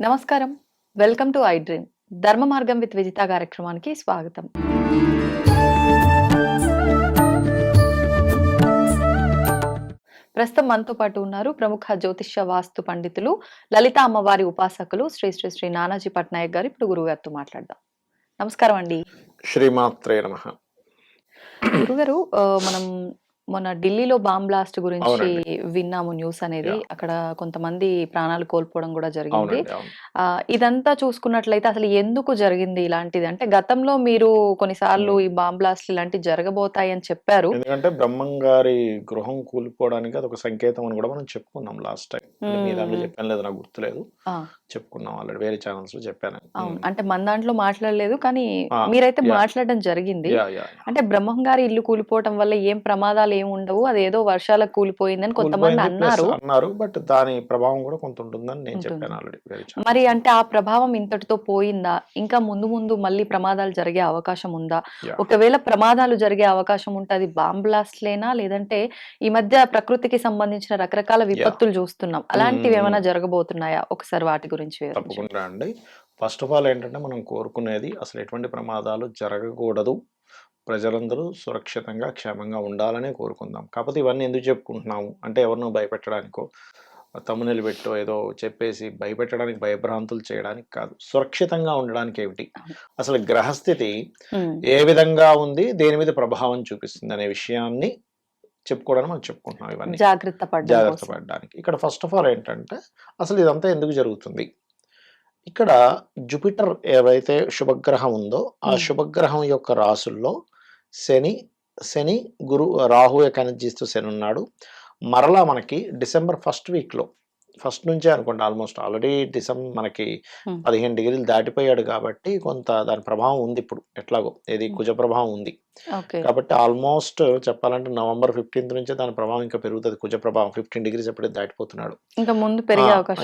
నమస్కారం. Welcome to I dream ధర్మ మార్గం విత్ విజిత కార్యక్రమానికి స్వాగతం. ప్రస్తుతం మనతో పాటు ఉన్నారు ప్రముఖ జ్యోతిష్య వాస్తు పండితులు లలిత అమ్మవారి ఉపాసకులు శ్రీ శ్రీ శ్రీ నానాజీ పట్నాయక్ గారు ఇప్పుడు గురువు గారితో మాట్లాడదాం. నమస్కారం అండి. శ్రీమాత్రే నమ. గురుగారు మనం మొన్న ఢిల్లీలో బాంబ్ బ్లాస్ట్ గురించి. విన్నాము న్యూస్ అనేది. అక్కడ కొంతమంది ప్రాణాలు కోల్పోవడం కూడా జరిగింది. ఇదంతా చూసుకున్నట్లయితే అసలు ఎందుకు జరిగింది ఇలాంటిది? అంటే గతంలో మీరు కొన్నిసార్లు. ఈ బాంబ్ బ్లాస్ట్ ఇలాంటివి జరగబోతాయి అని చెప్పారు. ఎందుకంటే బ్రహ్మం గారి గృహం కూలిపోవడానికి అది ఒక సంకేతం అని కూడా మనం చెప్పుకున్నాం లాస్ట్ టైం మీ దాంట్లో మ్మ్. చెప్పాను లేదు నాకు గుర్తులేదు. చెప్పుకున్నాం ఆల్రెడీ వేరే ఛానల్స్లో చెప్పాను. అంటే మన దాంట్లో మాట్లాడలేదు కానీ మీరైతే. మాట్లాడడం జరిగింది. అంటే బ్రహ్మం గారి ఇల్లు కూలిపోవటం వల్ల ఏం ప్రమాదాలు ఏమి ఉండవు అది ఏదో వర్షాలకు కూలిపోయిందని కొంతమంది అన్నారు అన్నారు బట్ దాని ప్రభావం కూడా కొంత ఉంటుందని నేను. చెప్పాను ఆల్రెడీ. మరి అంటే ఆ ప్రభావం ఇంతటితో పోయిందా ఇంకా ముందు ముందు మళ్ళీ ప్రమాదాలు జరిగే అవకాశం ఉందా. ఒకవేళ ప్రమాదాలు జరిగే అవకాశం ఉంటే అది బాంబ్ బ్లాస్ట్లేనా లేదంటే ఈ మధ్య ప్రకృతికి సంబంధించిన రకరకాల విపత్తులు చూస్తున్నాం అలాంటివి. ఏమైనా జరగబోతున్నాయా ఒకసారి వాటి గురించి. తప్పకుండా అండి ఫస్ట్ ఆఫ్ ఆల్ ఏంటంటే మనం కోరుకునేది అసలు ఎటువంటి ప్రమాదాలు జరగకూడదు ప్రజలందరూ సురక్షితంగా క్షేమంగా ఉండాలనే కోరుకుందాం. కాకపోతే ఇవన్నీ ఎందుకు చెప్పుకుంటున్నాము? అంటే ఎవరినో భయపెట్టడానికో తమ్మునెలు పెట్టో ఏదో చెప్పేసి భయపెట్టడానికి భయభ్రాంతులు చేయడానికి కాదు. సురక్షితంగా ఉండడానికి ఏమిటి? అసలు గ్రహస్థితి. ఏ విధంగా ఉంది? దేని మీద ప్రభావం చూపిస్తుంది అనే విషయాన్ని చెప్పుకోవడానికి మనం చెప్పుకుంటున్నాం ఇవన్నీ. జాగ్రత్త జాగ్రత్త. పడడానికి. ఇక్కడ ఫస్ట్ ఆఫ్ ఆల్ ఏంటంటే అసలు ఇదంతా ఎందుకు జరుగుతుంది? ఇక్కడ జూపిటర్ ఏవైతే శుభగ్రహం ఉందో ఆ. శుభగ్రహం యొక్క రాసుల్లో శని శని గురు రాహు యొక్క ఎనర్జీస్తో శని ఉన్నాడు మరలా మనకి డిసెంబర్ ఫస్ట్ వీక్లో ఫస్ట్ నుంచే అనుకోండి. ఆల్మోస్ట్ ఆల్రెడీ డిసెంబర్ మనకి. పదిహేను డిగ్రీలు దాటిపోయాడు కాబట్టి కొంత దాని ప్రభావం ఉంది ఇప్పుడు ఎట్లాగో. ఏది Hmm. కుజ ప్రభావం ఉంది. కాబట్టి ఆల్మోస్ట్ చెప్పాలంటే నవంబర్ ఫిఫ్టీన్త్ నుంచే దాని ప్రభావం ఇంకా పెరుగుతుంది. కుజ ప్రభావం ఫిఫ్టీన్ డిగ్రీస్ ఎప్పుడైతే దాటిపోతున్నాడు. ఇంకా ముందు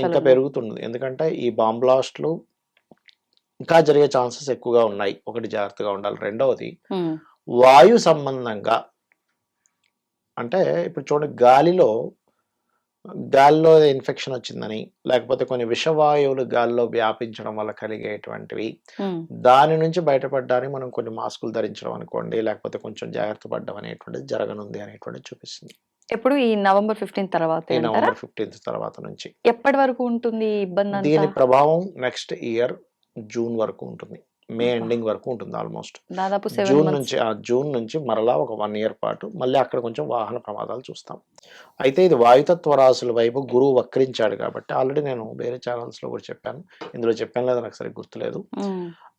ఇంకా. పెరుగుతుంది ఎందుకంటే ఈ బాంబ్ బ్లాస్ట్లు ఇంకా జరిగే ఛాన్సెస్ ఎక్కువగా ఉన్నాయి. ఒకటి జాగ్రత్తగా ఉండాలి. రెండవది. వాయు సంబంధంగా అంటే ఇప్పుడు చూడండి గాలిలో గాలిలో ఇన్ఫెక్షన్ వచ్చిందని లేకపోతే కొన్ని విషవాయువులు గాలిలో వ్యాపించడం వల్ల కలిగేటువంటివి. దాని నుంచి బయటపడడానికి మనం కొన్ని మాస్కులు ధరించడం అనుకోండి లేకపోతే కొంచెం జాగ్రత్త పడడం అనేటువంటిది జరగనుంది అనేటువంటిది చూపిస్తుంది. ఎప్పుడు ఈ నవంబర్ ఫిఫ్టీన్ తర్వాత నవంబర్ ఫిఫ్టీన్త్ తర్వాత నుంచి. ఎప్పటి వరకు ఉంటుంది ఇబ్బంది దీని ప్రభావం నెక్స్ట్ ఇయర్ జూన్ వరకు ఉంటుంది. మే. ఎండింగ్ వరకు ఉంటుంది ఆల్మోస్ట్. దాదాపు జూన్ నుంచి ఆ జూన్ నుంచి మరలా ఒక వన్ ఇయర్ పాటు మళ్ళీ అక్కడ కొంచెం వాహన ప్రమాదాలు చూస్తాం. అయితే ఇది వాయుతత్వ రాశుల వైపు గురువు వక్రించాడు కాబట్టి ఆల్రెడీ నేను వేరే ఛానల్స్లో కూడా చెప్పాను. ఇందులో చెప్పాను లేదా నాకు సరిగ్గా గుర్తులేదు.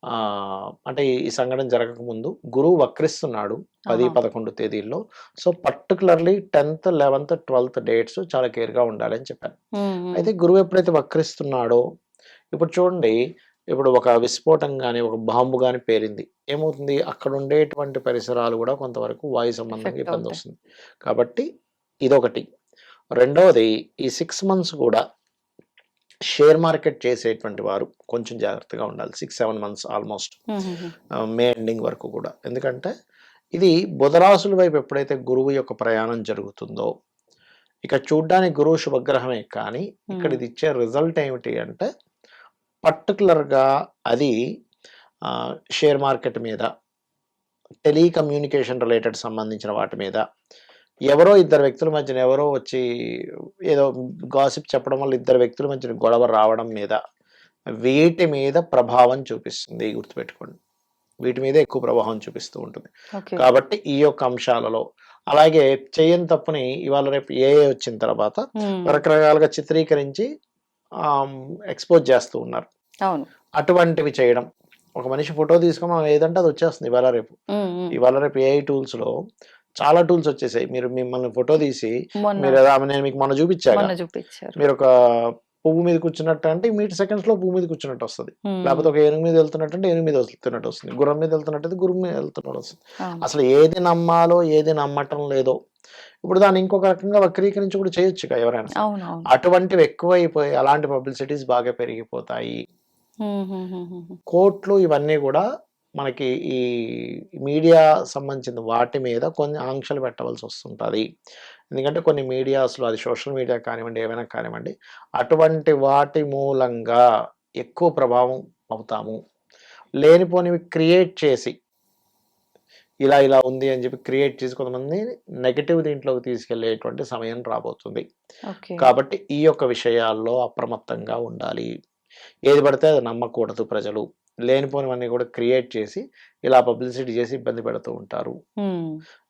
ఆ అంటే ఈ- సంఘటన జరగక ముందు గురువు వక్రిస్తున్నాడు పది. పదకొండు తేదీల్లో. So particularly tenth eleventh twelfth dates చాలా కేర్గా ఉండాలి అని చెప్పాను. అయితే గురువు ఎప్పుడైతే వక్రిస్తున్నాడో ఇప్పుడు చూడండి ఇప్పుడు ఒక విస్ఫోటం కానీ ఒక బాంబు కానీ పేరింది. ఏమవుతుంది? అక్కడ ఉండేటువంటి పరిసరాలు కూడా కొంతవరకు వాయు సంబంధంగా ఇబ్బంది. వస్తుంది. కాబట్టి ఇదొకటి. రెండవది ఈ సిక్స్ మంత్స్ కూడా షేర్ మార్కెట్ చేసేటువంటి వారు కొంచెం జాగ్రత్తగా ఉండాలి. Six seven months almost May ending వరకు కూడా. ఎందుకంటే ఇది బుధరాశుల వైపు ఎప్పుడైతే గురువు యొక్క ప్రయాణం జరుగుతుందో ఇక చూడ్డానికి గురువు శుభగ్రహమే కానీ ఇక్కడ ఇది ఇచ్చే రిజల్ట్ ఏమిటి అంటే పర్టికులర్గా అది షేర్ మార్కెట్ మీద టెలికమ్యూనికేషన్ రిలేటెడ్ సంబంధించిన వాటి మీద ఎవరో ఇద్దరు వ్యక్తుల మధ్యన ఎవరో వచ్చి ఏదో గాసిప్ చెప్పడం వల్ల ఇద్దరు వ్యక్తుల మధ్యన గొడవ రావడం మీద వీటి మీద ప్రభావం చూపిస్తుంది గుర్తుపెట్టుకోండి. వీటి మీద ఎక్కువ ప్రభావం చూపిస్తూ ఉంటుంది. ఓకే. కాబట్టి ఈ యొక్క అంశాలలో అలాగే చేయని తప్పుని ఇవాళ రేపు ఏ వచ్చిన తర్వాత రకరకాలుగా చిత్రీకరించి ఎక్స్పోజ్ చేస్తూ ఉన్నారు. అవును. అటువంటివి చేయడం. ఒక మనిషి ఫోటో తీసుకొని మనం ఏదంటే అది వచ్చేస్తుంది ఇవాళ రేపు. ఇవాళ రేపు ఏఐ టూల్స్లో చాలా టూల్స్ వచ్చేసాయి. మీరు మిమ్మల్ని ఫోటో తీసి మీరు నేను మీకు మొన్న చూపించాను మీరు ఒక పువ్వు మీద కూర్చున్నట్టు అంటే మీటర్ సెకండ్స్లో పువ్వు మీద కూర్చున్నట్టు వస్తుంది. లేకపోతే ఒక ఏనుగు మీద వెళ్తున్నట్టు అంటే ఏనుగు మీద వెళ్తున్నట్టు వస్తుంది. గుర్రం మీద వెళ్తున్నట్టు గుర్రం మీద వెళ్తున్నట్టు వస్తుంది. అసలు ఏది నమ్మాలో ఏది నమ్మటం లేదో ఇప్పుడు దాన్ని ఇంకొక రకంగా వక్రీకరించి కూడా చేయొచ్చు ఎవరైనా అటువంటివి ఎక్కువైపోయి అలాంటి పబ్లిసిటీస్ బాగా పెరిగిపోతాయి. కోర్టులు ఇవన్నీ కూడా మనకి ఈ మీడియా సంబంధించిన వాటి మీద కొన్ని ఆంక్షలు పెట్టవలసి వస్తుంటుంది. ఎందుకంటే కొన్ని మీడియాస్లో అది సోషల్ మీడియా కానివ్వండి ఏమైనా కానివ్వండి అటువంటి వాటి మూలంగా ఎక్కువ ప్రభావం అవుతాము. లేనిపోనివి క్రియేట్ చేసి ఇలా ఇలా ఉంది అని చెప్పి క్రియేట్ చేసి కొంతమంది నెగటివ్ దీంట్లోకి తీసుకెళ్ళేటువంటి సమయం రాబోతుంది. కాబట్టి ఈ యొక్క విషయాల్లో అప్రమత్తంగా ఉండాలి. ఏది పడితే అది నమ్మకూడదు ప్రజలు. లేనిపోనివన్నీ కూడా క్రియేట్ చేసి ఇలా పబ్లిసిటీ చేసి ఇబ్బంది పెడుతూ ఉంటారు.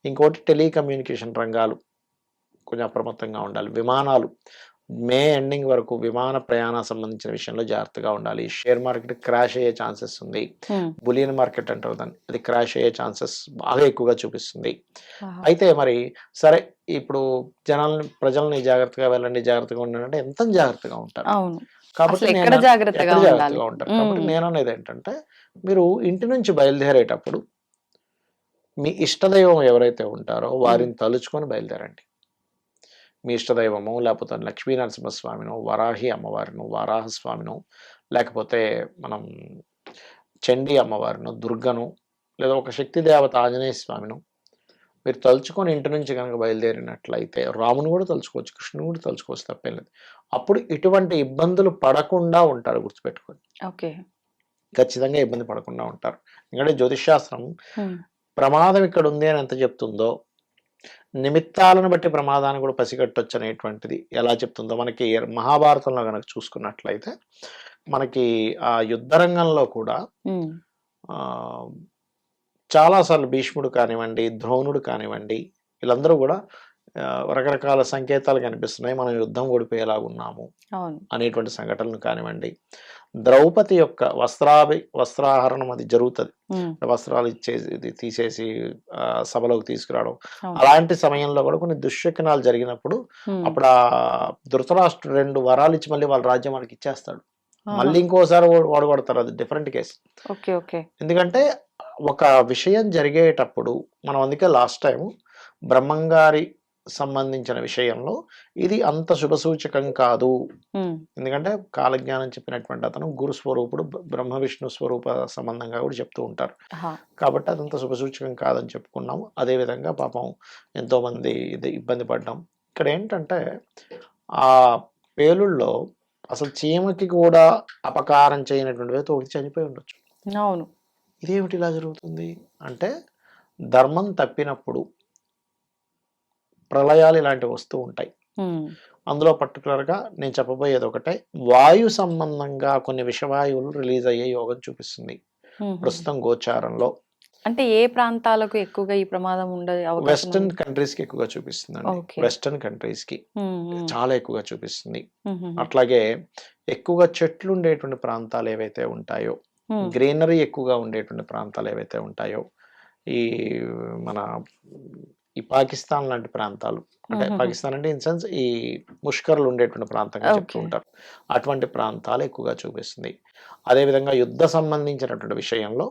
ఇంకోటి టెలికమ్యూనికేషన్ రంగాలు కొంచెం అప్రమత్తంగా ఉండాలి. విమానాలు మే ఎండింగ్ వరకు విమాన ప్రయాణ సంబంధించిన విషయంలో జాగ్రత్తగా ఉండాలి. షేర్ మార్కెట్ క్రాష్ అయ్యే ఛాన్సెస్ ఉంది. బులియన్ మార్కెట్ అంటారు దాన్ని. అది క్రాష్ అయ్యే ఛాన్సెస్ బాగా ఎక్కువగా చూపిస్తుంది. అయితే మరి సరే ఇప్పుడు జనాల్ని ప్రజల్ని జాగ్రత్తగా వెళ్ళండి జాగ్రత్తగా ఉండండి అంటే ఎంత జాగ్రత్తగా ఉంటారు. కాబట్టి ఎక్కడ జాగ్రత్తగా ఉంటారు? కాబట్టి. నేను అనేది ఏంటంటే మీరు ఇంటి నుంచి బయలుదేరేటప్పుడు మీ ఇష్టదైవం ఎవరైతే ఉంటారో వారిని తలుచుకొని బయలుదేరండి. మీ ఇష్టదైవము లేకపోతే లక్ష్మీ నరసింహస్వామిను వరాహి అమ్మవారిను వరాహ స్వామిను లేకపోతే మనం చండీ అమ్మవారిను దుర్గను లేదా ఒక శక్తి దేవత ఆంజనేయ స్వామిను మీరు తలుచుకొని ఇంటి నుంచి కనుక బయలుదేరినట్లయితే రాముని కూడా తలుచుకోవచ్చు కృష్ణుని కూడా తలుచుకోవచ్చు తప్పేం లేదు. అప్పుడు ఇటువంటి ఇబ్బందులు పడకుండా ఉంటారు గుర్తుపెట్టుకోండి. ఓకే. ఖచ్చితంగా ఇబ్బంది పడకుండా ఉంటారు. ఎందుకంటే జ్యోతిష్శాస్త్రం ప్రమాదం ఇక్కడ ఉంది అని ఎంత చెప్తుందో నిమిత్తాలను బట్టి ప్రమాదాన్ని కూడా పసిగట్టొచ్చు అనేటువంటిది ఎలా చెప్తుందో మనకి మహాభారతంలో కనుక చూసుకున్నట్లయితే మనకి ఆ యుద్ధ రంగంలో కూడా చాలాసార్లు భీష్ముడు కానివ్వండి ద్రోణుడు కానివ్వండి వీళ్ళందరూ కూడా రకరకాల సంకేతాలు కనిపిస్తున్నాయి. మనం యుద్ధం ఓడిపోయేలాగా ఉన్నాము అనేటువంటి సంఘటనలు కానివ్వండి. ద్రౌపది యొక్క వస్త్రాభి వస్త్రాహరణం అది జరుగుతుంది. వస్త్రాలు ఇచ్చేసి తీసేసి సభలోకి తీసుకురావడం. అలాంటి సమయంలో కూడా కొన్ని దుశ్శకనాలు జరిగినప్పుడు అప్పుడు ఆ ధృతరాష్ట్రుడు రెండు వరాలు ఇచ్చి మళ్ళీ వాళ్ళ రాజ్యం మనకి ఇచ్చేస్తాడు. మళ్ళీ ఇంకోసారి ఓడగొడతారు అది డిఫరెంట్ కేసు. Okay okay. ఎందుకంటే ఒక విషయం జరిగేటప్పుడు మనం అందుకే లాస్ట్ టైం బ్రహ్మంగారి సంబంధించిన విషయంలో ఇది అంత శుభసూచకం కాదు. ఎందుకంటే కాలజ్ఞానం చెప్పినటువంటి అతను గురు స్వరూపుడు బ్ర- బ్రహ్మ విష్ణు స్వరూప సంబంధంగా కూడా చెప్తూ ఉంటారు. కాబట్టి అదంత శుభసూచకం కాదని చెప్పుకున్నాము. అదేవిధంగా పాపం ఎంతోమంది ఇది ఇబ్బంది పడ్డాం. ఇక్కడ ఏంటంటే ఆ పేలుల్లో అసలు చీమకి కూడా అపకారం చేయనటువంటి వ్యక్తి ఒకటి చనిపోయి ఉండొచ్చు. అవును. ఇదేమిటి ఇలా జరుగుతుంది? అంటే ధర్మం తప్పినప్పుడు ప్రళయాలు ఇలాంటివి వస్తూ ఉంటాయి. అందులో పర్టికులర్గా నేను చెప్పబోయేది ఒకటే వాయు సంబంధంగా కొన్ని విషవాయువులు రిలీజ్ అయ్యే యోగం చూపిస్తుంది. ప్రస్తుతం గోచారంలో. అంటే ఏ ప్రాంతాలకు ఎక్కువగా ఈ ప్రమాదం ఉండే అవకాశం వెస్టర్న్? కంట్రీస్కి ఎక్కువగా చూపిస్తుందండి. Okay. వెస్టర్న్ కంట్రీస్కి చాలా ఎక్కువగా చూపిస్తుంది. అట్లాగే ఎక్కువగా చెట్లు ఉండేటువంటి ప్రాంతాలు ఏవైతే ఉంటాయో గ్రీనరీ ఎక్కువగా ఉండేటువంటి ప్రాంతాలు ఏవైతే ఉంటాయో ఈ మన ఈ పాకిస్తాన్ లాంటి ప్రాంతాలు అంటే. పాకిస్తాన్ అంటే ఇన్ సెన్స్ ఈ ముష్కర్లు ఉండేటువంటి ప్రాంతంగా చెప్తూ. ఉంటారు అటువంటి ప్రాంతాలు ఎక్కువగా చూపిస్తుంది అదేవిధంగా యుద్ధ సంబంధించినటువంటి విషయంలో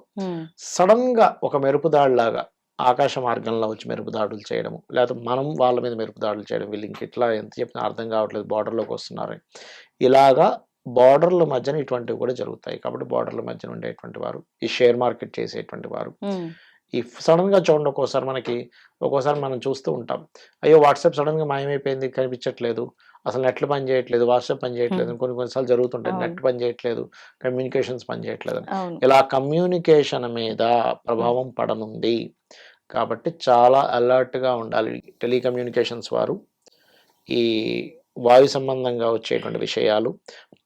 సడన్గా ఒక మెరుపుదాడిలాగా ఆకాశ మార్గంలో వచ్చి మెరుపుదాడులు చేయడము లేకపోతే మనం వాళ్ళ మీద మెరుపుదాడులు చేయడం వీళ్ళు ఇంక ఇట్లా ఎంత చెప్పినా అర్థం కావట్లేదు బార్డర్లోకి వస్తున్నారు ఇలాగా బార్డర్ల మధ్యన ఇటువంటివి కూడా జరుగుతాయి. కాబట్టి బార్డర్ల మధ్యన ఉండేటువంటి వారు ఈ షేర్ మార్కెట్ చేసేటువంటి వారు. ఈ సడన్గా చూడండి ఒక్కోసారి మనకి ఒక్కోసారి మనం చూస్తూ ఉంటాం. అయ్యో వాట్సాప్ సడన్గా మాయమైపోయింది కనిపించట్లేదు. అసలు నెట్లు పని చేయట్లేదు వాట్సాప్ పని చేయట్లేదు కొన్ని కొన్నిసార్లు జరుగుతుంటాయి. నెట్ పని చేయట్లేదు కమ్యూనికేషన్స్ పని చేయట్లేదు ఇలా కమ్యూనికేషన్ మీద ప్రభావం పడనుంది. కాబట్టి చాలా అలర్ట్గా ఉండాలి టెలికమ్యూనికేషన్స్ వారు. ఈ వాయు సంబంధంగా వచ్చేటువంటి విషయాలు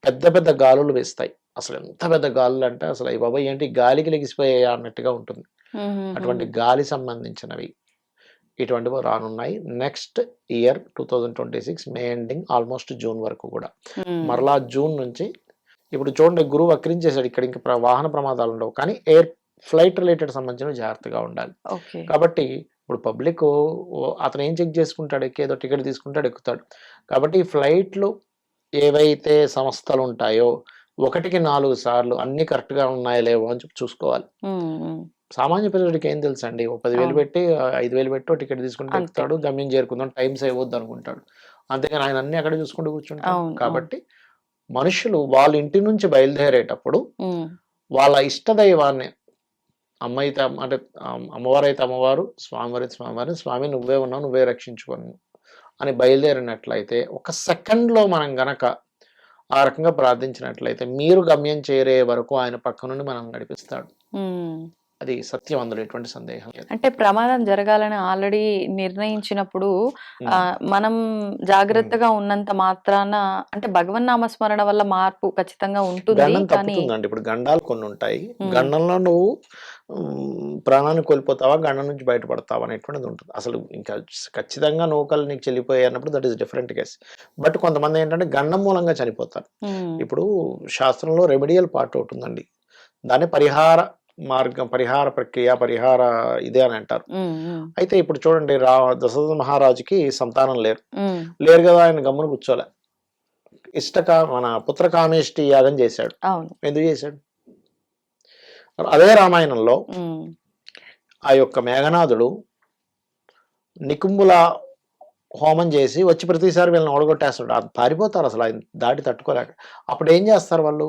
పెద్ద పెద్ద గాలులు వేస్తాయి. అసలు ఎంత పెద్ద గాలులు అంటే అసలు అయ్యి బాబాయ్ ఏంటి గాలికి లెగిసిపోయాయా అన్నట్టుగా ఉంటుంది. అటువంటి గాలి సంబంధించినవి ఇటువంటివి రానున్నాయి. Next year two thousand twenty six May ending almost June వరకు కూడా. మరలా జూన్ నుంచి ఇప్పుడు చూడండి గురువు వక్రించేశాడు. ఇక్కడ ఇంకా వాహన ప్రమాదాలు ఉండవు. కానీ ఎయిర్ ఫ్లైట్ రిలేటెడ్ సంబంధించిన జాగ్రత్తగా ఉండాలి. కాబట్టి ఇప్పుడు పబ్లిక్ అతను ఏం చెక్ చేసుకుంటాడు? ఎక్కేదో టికెట్ తీసుకుంటాడు ఎక్కుతాడు. కాబట్టి ఫ్లైట్లు ఏవైతే సంస్థలు ఉంటాయో ఒకటికి నాలుగు సార్లు అన్ని కరెక్ట్గా ఉన్నాయో లేవో అని చెప్పి చూసుకోవాలి. సామాన్య ప్రజడికి ఏం తెలుసు అండి ఓ పదివేలు. పెట్టి ఐదు వేలు పెట్టి టికెట్ తీసుకుంటే. ఎక్కుతాడు గమ్యం చేరుకుందాం టైం సేవ్ అవుద్ది అనుకుంటాడు. అంతేగాని ఆయన అన్ని అక్కడ చూసుకుంటూ కూర్చుంటాడు. కాబట్టి మనుషులు వాళ్ళ ఇంటి నుంచి బయలుదేరేటప్పుడు వాళ్ళ ఇష్టదైవాన్ని అమ్మ అయితే అంటే అమ్మవారు అయితే అమ్మవారు స్వామివారి స్వామివారి స్వామి నువ్వే ఉన్నావు నువ్వే రక్షించుకోను అని బయలుదేరినట్లయితే ఒక సెకండ్లో మనం గనక ఆ రకంగా ప్రార్థించినట్లయితే మీరు గమ్యం చేరే వరకు ఆయన పక్క నుండి మనం నడిపిస్తాడు. అది సత్యం అందులో ఎటువంటి సందేహం లేదు. అంటే ప్రమాదం జరగాలని ఆల్రెడీ నిర్ణయించినప్పుడు మనం జాగ్రత్తగా ఉన్నంత మాత్రాన అంటే భగవన్ నామస్మరణ వల్ల మార్పు ఖచ్చితంగా ఉంటుంది కానీ ఇప్పుడు గండాలు కొన్ని ఉంటాయి. గండంలో నువ్వు ప్రాణాన్ని కోల్పోతావా గండం నుంచి బయటపడతావా అనేటువంటిది ఉంటుంది. అసలు ఇంకా ఖచ్చితంగా నూకలు నీకు చెల్లిపోయాయి అన్నప్పుడు that is different case but కొంతమంది ఏంటంటే గండం మూలంగా చనిపోతారు. ఇప్పుడు శాస్త్రంలో రెమెడియల్ పార్ట్ ఒకటి ఉందండి. దాన్ని పరిహార మార్గం పరిహార ప్రక్రియ పరిహార ఇదే అని అంటారు. అయితే ఇప్పుడు చూడండి రా దశరథ మహారాజుకి సంతానం లేరు. లేరు కదా ఆయన గమ్మున కూర్చోలే. ఇష్టక మన పుత్రకామేష్టి యాగం చేశాడు. ఎందుకు చేశాడు? అదే రామాయణంలో ఆ యొక్క మేఘనాథుడు నికుంబుల హోమం చేసి వచ్చి ప్రతిసారి వీళ్ళని ఓడగొట్టేస్తాడు. అది పారిపోతారు అసలు ఆయన దాడి తట్టుకోలేక. అప్పుడు ఏం చేస్తారు వాళ్ళు?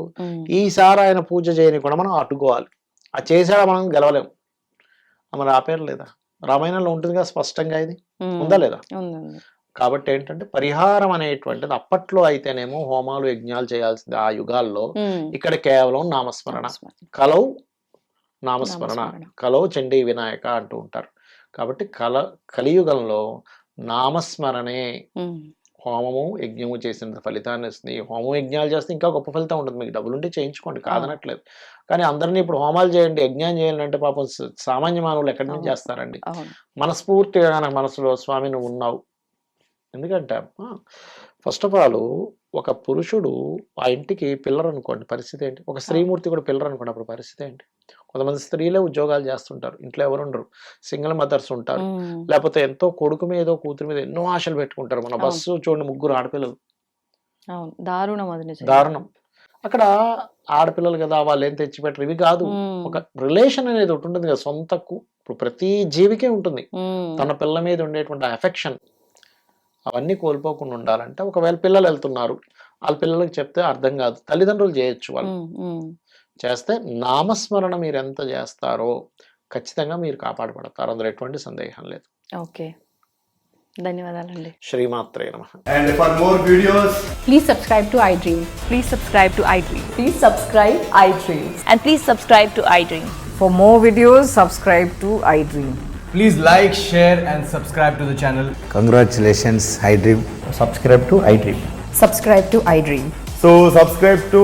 ఈసారి ఆయన పూజ చేయని కూడా మనం అడ్డుకోవాలి. అది చేసాడా మనం గెలవలేం. మరి ఆపేరు లేదా? రామాయణంలో ఉంటుంది కదా స్పష్టంగా ఇది. ఉందా లేదా. కాబట్టి ఏంటంటే పరిహారం అనేటువంటిది అప్పట్లో అయితేనేమో హోమాలు యజ్ఞాలు చేయాల్సింది ఆ యుగాల్లో ఇక్కడ కేవలం నామస్మరణ. స్మరణ. కలౌ నామస్మరణ. నామస్మరణ. కలౌ చండీ వినాయక అంటూ ఉంటారు. కాబట్టి కల కలియుగంలో నామస్మరణే హోమము యజ్ఞము చేసిన ఫలితాన్ని ఇస్తుంది హోమం యజ్ఞాలు చేస్తే ఇంకా గొప్ప ఫలితం ఉంటుంది. మీకు డబ్బులు ఉంటే చేయించుకోండి కాదనట్లేదు. కానీ అందరినీ ఇప్పుడు హోమాలు చేయండి యజ్ఞం చేయండి అంటే పాపం సామాన్య మానవులు ఎక్కడి నుంచి. చేస్తారండి? మనస్ఫూర్తిగా నాకు మనసులో స్వామి నువ్వు ఉన్నావు. ఎందుకంటే ఫస్ట్ ఆఫ్ ఆల్ ఒక పురుషుడు ఆ ఇంటికి పిల్లర్ అనుకోండి పరిస్థితి ఏంటి? ఒక స్త్రీమూర్తి కూడా పిల్లర్ అనుకోండి అప్పుడు పరిస్థితి ఏంటి? కొంతమంది స్త్రీలే ఉద్యోగాలు చేస్తుంటారు. ఇంట్లో ఎవరు ఉండరు. సింగిల్ మదర్స్ ఉంటారు. లేకపోతే ఎంతో కొడుకు మీద కూతురు మీద ఎన్నో ఆశలు పెట్టుకుంటారు. మన. బస్సు చూడండి ముగ్గురు ఆడపిల్లలు. దారుణం అది. దారుణం. అక్కడ ఆడపిల్లలు కదా వాళ్ళు ఏం తెచ్చిపెట్టరు. ఇవి కాదు. ఒక రిలేషన్ అనేది ఒకటి ఉంటుంది కదా సొంత ఇప్పుడు ప్రతి జీవికే ఉంటుంది. తన పిల్ల మీద ఉండేటువంటి ఎఫెక్షన్. అవన్నీ కోల్పోకుండా ఉండాలంటే ఒకవేళ పిల్లలు వెళ్తున్నారు. వాళ్ళ పిల్లలకి చెప్తే అర్థం కాదు. తల్లిదండ్రులు చేయొచ్చు వాళ్ళు. చేస్తే నామస్మరణ మీరు ఎంత చేస్తారో ఖచ్చితంగా మీరు కాపాడబడతారు. అందులో ఎటువంటి సందేహం లేదు. ఓకే. ధన్యవాదాలండి. శ్రీమాత్రే నమ. And for more videos please subscribe to iDream please subscribe to iDream please subscribe iDream and please subscribe to iDream for more videos subscribe to iDream please like share and subscribe to the channel congratulations iDream subscribe to iDream subscribe to iDream so subscribe to